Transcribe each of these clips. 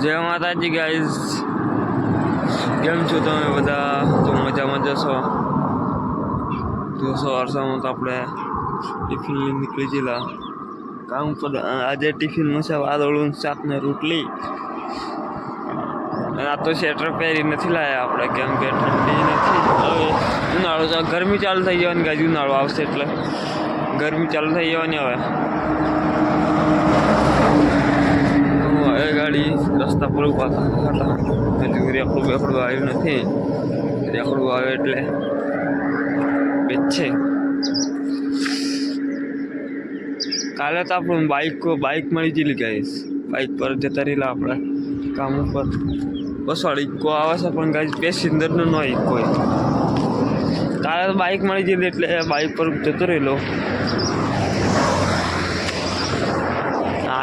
જય માતાજી ગાઈઝ કેમ છો તમે બધા? તો મજામાં જશો જોશો અરસામાં તો આપણે ટિફિન લઈને નીકળી ગયેલા. કામ પર આજે ટિફિનમાં છે વાદળું શાક ને રોટલી. અને આ તો સ્વેટર પહેરી નથી લાયા આપણે, કેમ કે ઠંડી નથી. હવે ઉનાળો ગરમી ચાલુ થઈ જવાની ગાજી ઉનાળો આવશે એટલે ગરમી ચાલુ થઈ જવાની હવે. એ ગાડી રસ્તા પર ઊભા હતા. હજુ રેકડું બેકડું આવ્યું નથી. રેકડું આવે એટલે છે. કાલે તો આપણું બાઇક બાઇક મળી ગયેલી ગાઈસ બાઇક પર જતા રહેલા આપણે. કામ ઉપર. બસ વાળી આવે છે પણ ગાઈસ પેસેન્જરનો ન ઇકો કાલે તો બાઇક મળી ગયેલી એટલે બાઇક પર જતો રહેલો.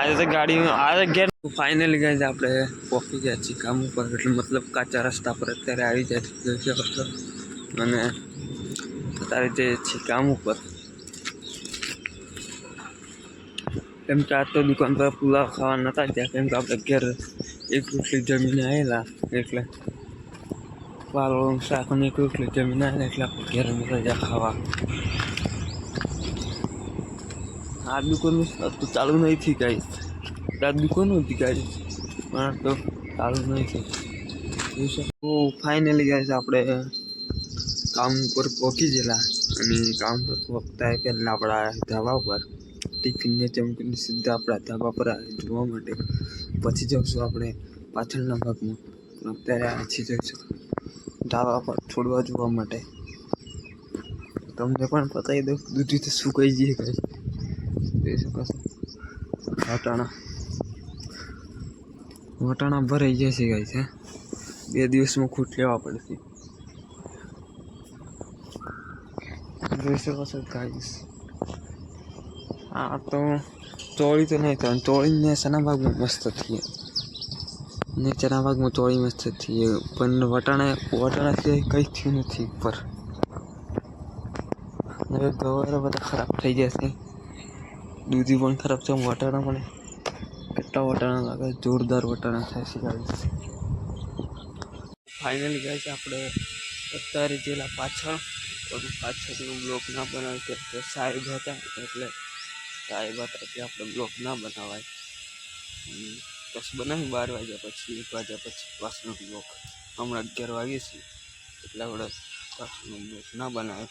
આજે તો ગાડી આજે ઘેર ફાઇનલી ગઈ આપણે પહોંચી ગયા છીએ કામ ઉપર. એટલે મતલબ કાચા રસ્તા પર અત્યારે આવી જાય છે. અને અત્યારે જે છીએ કામ ઉપર. કેમ કે આ તો દુકાન પર પુલાવ ખાવા નતા ત્યાં કેમ કે આપણે ઘેર એક રોટલી જમીને આવેલા એટલે પાલોનું શાક અને એક રોટલી જમીને આવેલા એટલે આપણે ઘેર નતા જાય ખાવા. આ દુકાન તો ચાલુ નહીં થઈ ગાઈ આ દુકાન હતી ગાઈ પણ તો ચાલુ નહીં થઈ તો ફાઇનલી ગાઈસ આપણે કામ ઉપર પહોંચી ગયેલા. અને કામ પર પહોંચતા પહેલાં આપણા ધાબા ઉપર ટિફિનને ચમકીને સીધા આપણા ધાબા પર જોવા માટે. પછી જઈશું આપણે પાછળના ભાગમાં. અત્યારે આછી જઈશું. ધાબા પર છોડવા જોવા માટે. તમને પણ પતાવી દઉં. દૂધી તો સુકાઈ જઈએ ગાઈસ જોઈ શકો છો વટાણા. વટાણા ભરાઈ જશે ગાય છે બે દિવસમાં ખૂટ લેવા પડશે જોઈ શકો છો ગાઈસ? આ તો ચોળી તો નહીં થાય ચોળીને ચના ભાગમાં મસ્ત થઈએ? નીચેના ભાગમાં ચોળી મસ્ત થઈએ? પણ વટાણા વટાણા સિવાય કંઈ થયું નથી ઉપર. હવે ગવારો બધા ખરાબ થઈ જશે દૂધી પણ ખરાબ છે વટાણા પણ કેટલા વટાણા લાગે જોરદાર વટાણા થાય છે ગાઈસ. ફાઇનલી ગાઈસ આપણે અત્યારે જેલા પાછળ બધું પાછળનું બ્લોક ના બનાવે છે કે સાહેબ હતા એટલે સાહેબ હતા એટલે આપણે બ્લોક ના બનાવાય. હમ, બસ બનાવી બાર વાગ્યા પછી એક વાગ્યા પછી પાછળનો બ્લોક હમણાં અગિયાર વાગે છે એટલે આપણે પાછળનો બ્લોક ના બનાવે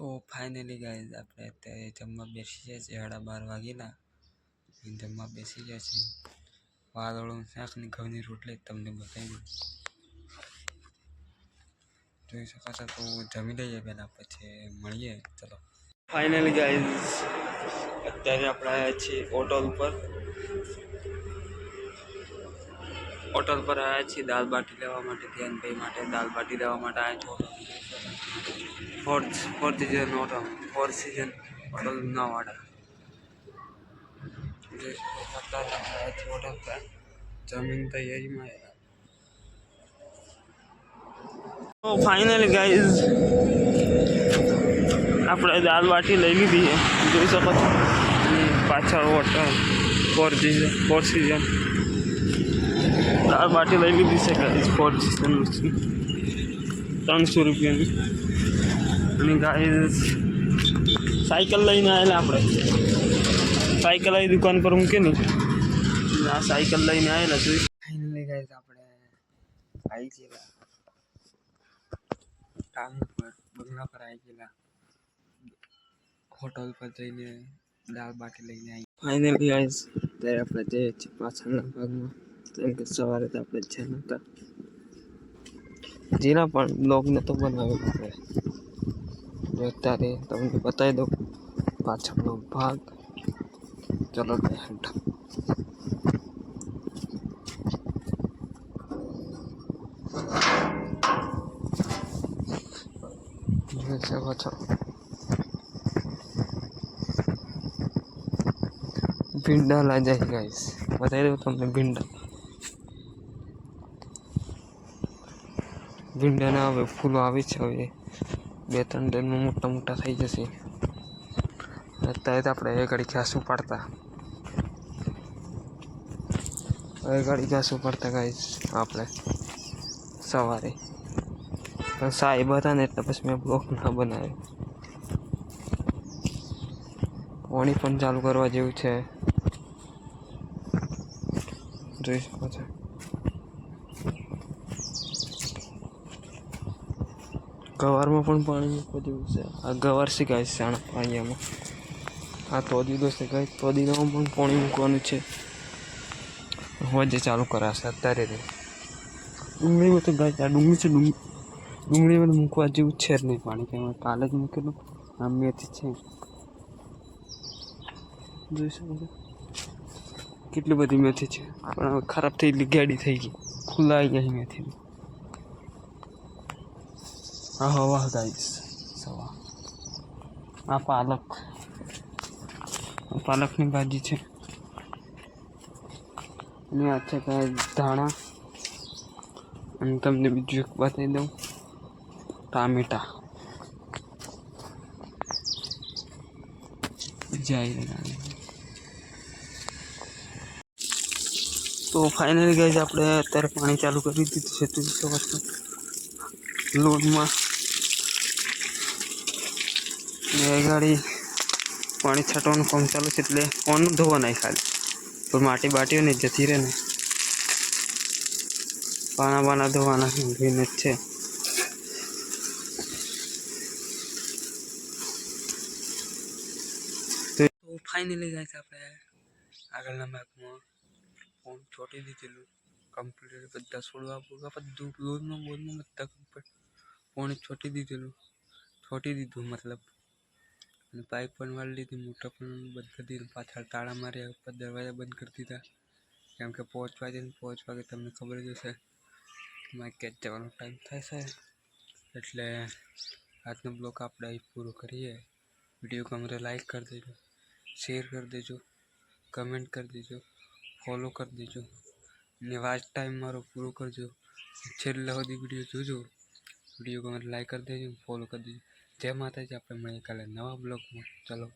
તો ફાઇનલી ગાઈઝ આપણે અત્યારે જમવા બેસી જાય છે સાડા બાર વાગેલા. જમવા બેસી જાય છે. વાદળું શાકની ઘઉંની રોટલી તમને બતાવી જોઈ શકાશે તો જમી લઈએ પહેલાં, પછી મળીએ. ચલો. ફાઇનલી ગાઈઝ અત્યારે આપણે છીએ હોટલ પર હોટલ પર આવ્યા છીએ દાલ બાટી લેવા માટે ધ્યાનભાઈ માટે દાલ બાટી લેવા માટે આવ્યા છો fourth fourth season hotel fourth season hotel Navada. જે અત્યારે આવ્યા છીએ હોટલ પર. જમીન તૈયારીમાં આવ્યા. તો ફાઇનલી ગાઈઝ આપણે દાલ બાટી લઈ લીધી છે. જોઈ શકો છો. અને પાછળ hotel four season four season દાળ બાટી લઈ લીધી છે ગાઈઝ ફોર સિઝન ત્રણસો રૂપિયાની અને ગાઈઝ સાયકલ લઈને આવેલા આપણે સાયકલ આવી દુકાન પર મૂકે ને આ સાયકલ લઈને આવેલા જોઈ ફાઇનલી ગાઈઝ આપણે આવી ગયેલા કામ ઉપર બંગલા પર આવી ગયેલા હોટલ પર જઈને દાળ બાટી લઈને આવી ફાઇનલી ગાઈઝ ત્યારે આપણે જઈએ છીએ પાછળના ભાગમાં કેમ કે સવારે તો આપણે છે નહોતા જેના પણ બ્લોગને તો બનાવ્યો આપણે અત્યારે તમને બતાવી દઉં. પાછળનો ભાગ. ચલો હેઠ ભીંડા લાજાઈ ગાઈસ. બતાવી દઉં તમને ભીંડા. ભીંડાના હવે ફૂલો આવે છે હવે. બે ત્રણ દિનમાં મોટા મોટા થઈ જશે. અત્યારે તો આપણે એ ઘડી ઘાસ ઉપાડતા. હવે ગાડી ઘાસ ઉપાડતા ગાઈશ આપણે સવારે. પણ સાહેબ હતા ને એટલે પછી મેં બ્લોક ના બનાવ્યો. પાણી પણ ચાલુ કરવા જેવું છે. જોઈ શકો છો ગવારમાં પણ પાણી મૂકવા જેવું છે. આ ગવાર છે ગાય સાણા પાણીયામાં આ તો શીખાય છે ગાય પણ પાણી મૂકવાનું છે. હોજે ચાલુ કરાશે અત્યારે ડુંગળીમાં તો ગાય આ ડુંગળી છે ડુંગળી ડુંગળીમાં મૂકવા જેવું છે જ નહીં પાણી કે કાલે જ મૂકેલું. આ મેથી છે. જોઈ કેટલી બધી મેથી છે. પણ ખરાબ થઈ ગઈ, ગાડી થઈ ગઈ. ખુલ્લા આવી ગયા મેથી આ હવા ગાઈસ સવા આ પાલક પાલકની ભાજી છે અને આ છે કાંઈ ધાણા અને તમને બીજું એક બતાવી દઉં ટામેટા જાય તો ફાઇનલી ગઈ આપણે અત્યારે પાણી ચાલુ કરી દીધું છે તું વસ્તુ લોડમાં ને ગાડી પાણી છાંટવાનું કામ ચાલુ છે એટલે ફોન ધોવા નહીં ખાલી. પણ માટી બાટીઓ ને જતી રહે ને. પાણા બાણા ધોવાના ધોઈને જ છે. તો ફાઇનલી જાય છે આપણે આગળના મેપમાં ફોન છોટી દીધેલું. કમ્પ્લીટ બધા છોડવા બોડવા બધું લોનમાં બોલમાં બધા કમ્પ્લીટ ફોન છોટી દીધેલું. છોટી દીધું, મતલબ અને પાઇપ પણ વાળી લીધી મોટર પણ બંધ કરી દીધી, પાછળ તાળા માર્યા, ઉપર દરવાજા બંધ કરી દીધા. કેમ કે પહોંચવા જઈને પહોંચવા કે તમને ખબર જ હશે મારે કેચ જવાનો ટાઈમ છે. એટલે આજનો બ્લોગ આપણે અહીં પૂરો કરીએ. વીડિયો ગમે તો લાઈક કરી દેજો શેર કરી દેજો કમેન્ટ કરી દેજો ફોલો કરી દેજો. ને વાચ ટાઈમ મારો પૂરો કરજો. છેલ્લે સુધી વીડિયો જોજો. વીડિયો ગમે તો લાઈક કરી દેજો ફોલો કરી દેજો. જય માતાજી આપણે મળીએ કાલે નવા બ્લોગમાં. ચલો.